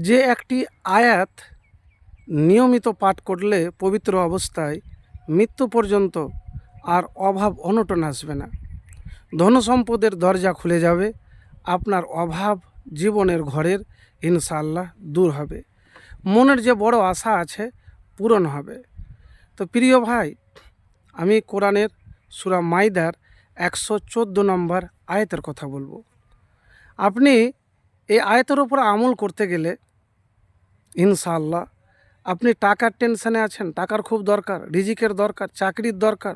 যে একটি আয়াত নিয়মিত পাঠ করলে পবিত্র অবস্থায় মৃত্যু পর্যন্ত আর অভাব অনটন আসবে না। ধন সম্পদের দরজা খুলে যাবে, আপনার অভাব জীবনের ঘরের ইনশাল্লাহ দূর হবে। মনের যে বড় আশা আছে পূরণ হবে। তো প্রিয় ভাই, আমি কোরআনের সুরা মাইদার একশো চোদ্দ নম্বর আয়াতের কথা বলব। আপনি এই আয়তের ওপর আমল করতে গেলে, ইনশাআল্লাহ, আপনি টাকার টেনশনে আছেন, টাকার খুব দরকার, রিজিকের দরকার, চাকরির দরকার,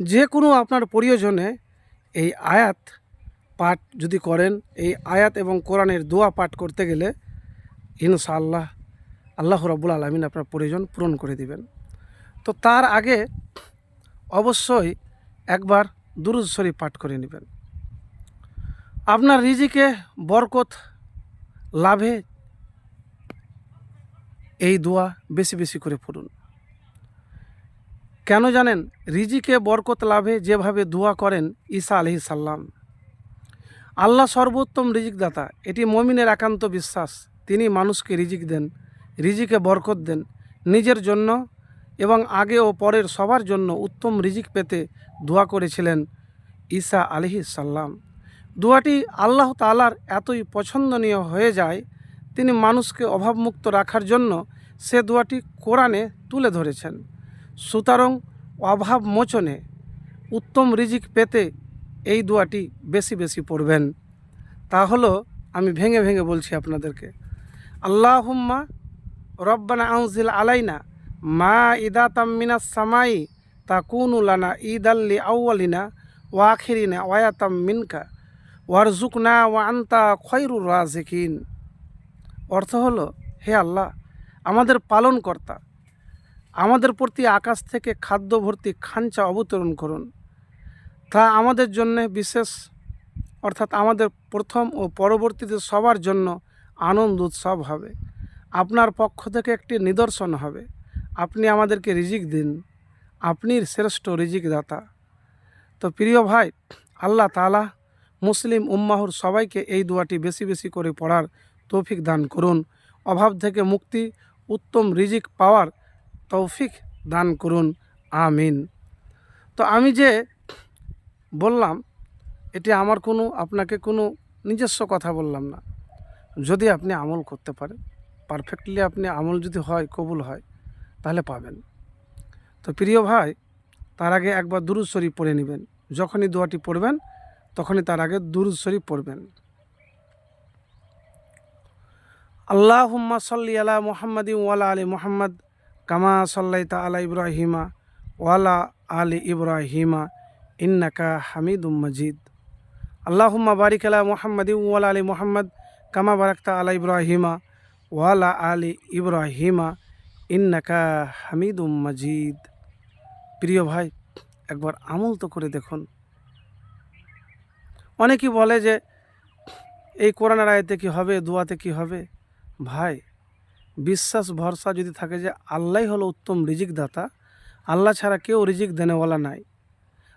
যে কোনো আপনার প্রয়োজনে এই আয়াত পাঠ যদি করেন, এই আয়াত এবং কোরআনের দোয়া পাঠ করতে গেলে, ইনশাআল্লাহ, আল্লাহ রব্বুল আলমিন আপনার প্রয়োজন পূরণ করে দিবেন। তো তার আগে অবশ্যই একবার দুরুজ শরীফ পাঠ করে নেবেন। আপনার রিজিকে বরকত লাভে এই দোয়া বেশি বেশি করে পড়ুন। কেন জানেন? রিজিকে বরকত লাভে যেভাবে দোয়া করেন ঈসা আলহি সাল্লাম আল্লাহ সর্বোত্তম রিজিকদাতা। এটি মমিনের একান্ত বিশ্বাস। তিনি মানুষকে রিজিক দেন, রিজিকে বরকত দেন নিজের জন্য এবং আগে ও পরের সবার জন্য উত্তম রিজিক পেতে দোয়া করেছিলেন ঈসা আলহি সাল্লাম দোয়াটি আল্লাহ তালার এতই পছন্দনীয় হয়ে যায়, তিনি মানুষকে অভাবমুক্ত রাখার জন্য সে দোয়াটি কোরআনে তুলে ধরেছেন। সুতরাং অভাব মোচনে উত্তম রিজিক পেতে এই দোয়াটি বেশি বেশি পড়বেন। তা হলো, আমি ভেঙে ভেঙে বলছি আপনাদেরকে, আল্লাহুম্মা রব্বানা আউজিল আলাইনা মা ইদা তাম্মিনা সামাই তা কুনুলানা ঈদ আল্লি আউ্বালিনা ওয়াখিরিনা ওয়াতাম মিনকা। ওয়ারজুকনা ওয়া আন্তা খয়রুর রাজিকিন। অর্থ হলো, হে আল্লাহ, আমাদের পালনকর্তা, আমাদের প্রতি আকাশ থেকে খাদ্য ভর্তি খাঞ্চা অবতরণ করুন। তা আমাদের জন্য বিশেষ, অর্থাৎ আমাদের প্রথম ও পরবর্তীতে সবার জন্য আনন্দ উৎসব হবে। আপনার পক্ষ থেকে একটি নিদর্শন হবে। আপনি আমাদেরকে রিজিক দিন। আপনি শ্রেষ্ঠ রিজিক দাতা তো প্রিয় ভাই, আল্লাহ তালা মুসলিম উম্মাহুর সবাইকে এই দোয়াটি বেশি বেশি করে পড়ার তৌফিক দান করুন। অভাব থেকে মুক্তি, উত্তম রিজিক পাওয়ার তৌফিক দান করুন। আমিন। তো আমি যে বললাম, এটি আমার কোনো, আপনাকে কোনো নিজস্ব কথা বললাম না। যদি আপনি আমল করতে পারেন পারফেক্টলি আপনি আমল যদি হয়, কবুল হয়, তাহলে পাবেন। তো প্রিয় ভাই, তার আগে একবার দুরুদ পড়ে নেবেন। যখনই দোয়াটি পড়বেন তখনই তার আগে দুরুদ শরীফ পড়বেন। আল্লাহ হুম্মা সাল্লি আলা মোহাম্মদ ওয়ালা আলী মোহাম্মদ কামা সাল্লাইতা আলা ইব্রাহিমা ওয়ালা আলী ইব্রাহিমা ইন্নাকা হামিদুম মজিদ। আল্লাহুম্মা বারিক আলা মোহাম্মদ ওয়ালা আলী মোহাম্মদ কামা বারাকতা আলা ইব্রাহিমা ওয়ালা আলী ইব্রাহিমা ইন্নাকা হামিদুম মজিদ। প্রিয় ভাই, একবার আমল তো করে দেখুন। অনেকেই বলে যে, এই কোরআনের আয়তে কি হবে? দোয়াতে কি হবে? ভাই, বিশ্বাস, ভরসা যদি থাকে যে আল্লাহ হলো উত্তম রিজিক দাতা আল্লাহ ছাড়া কেউ রিজিক দেনেওয়ালা নাই।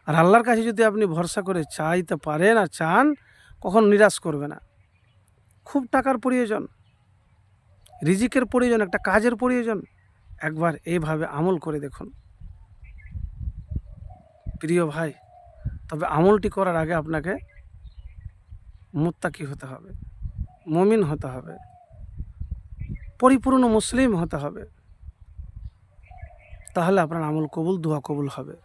আর আল্লাহর কাছে যদি আপনি ভরসা করে চাইতে পারেন আর চান, কখন নিরাশ করবে না। খুব টাকার প্রয়োজন, রিজিকের প্রয়োজন, একটা কাজের প্রয়োজন। একবার এইভাবে আমল করে দেখুন। প্রিয় ভাই, তবে আমলটি করার আগে আপনাকে মুত্তাকি হতে হবে, মমিন হতে হবে, পরিপূর্ণ মুসলিম হতে হবে। তাহলে আপনার আমল কবুল, দোয়া কবুল হবে।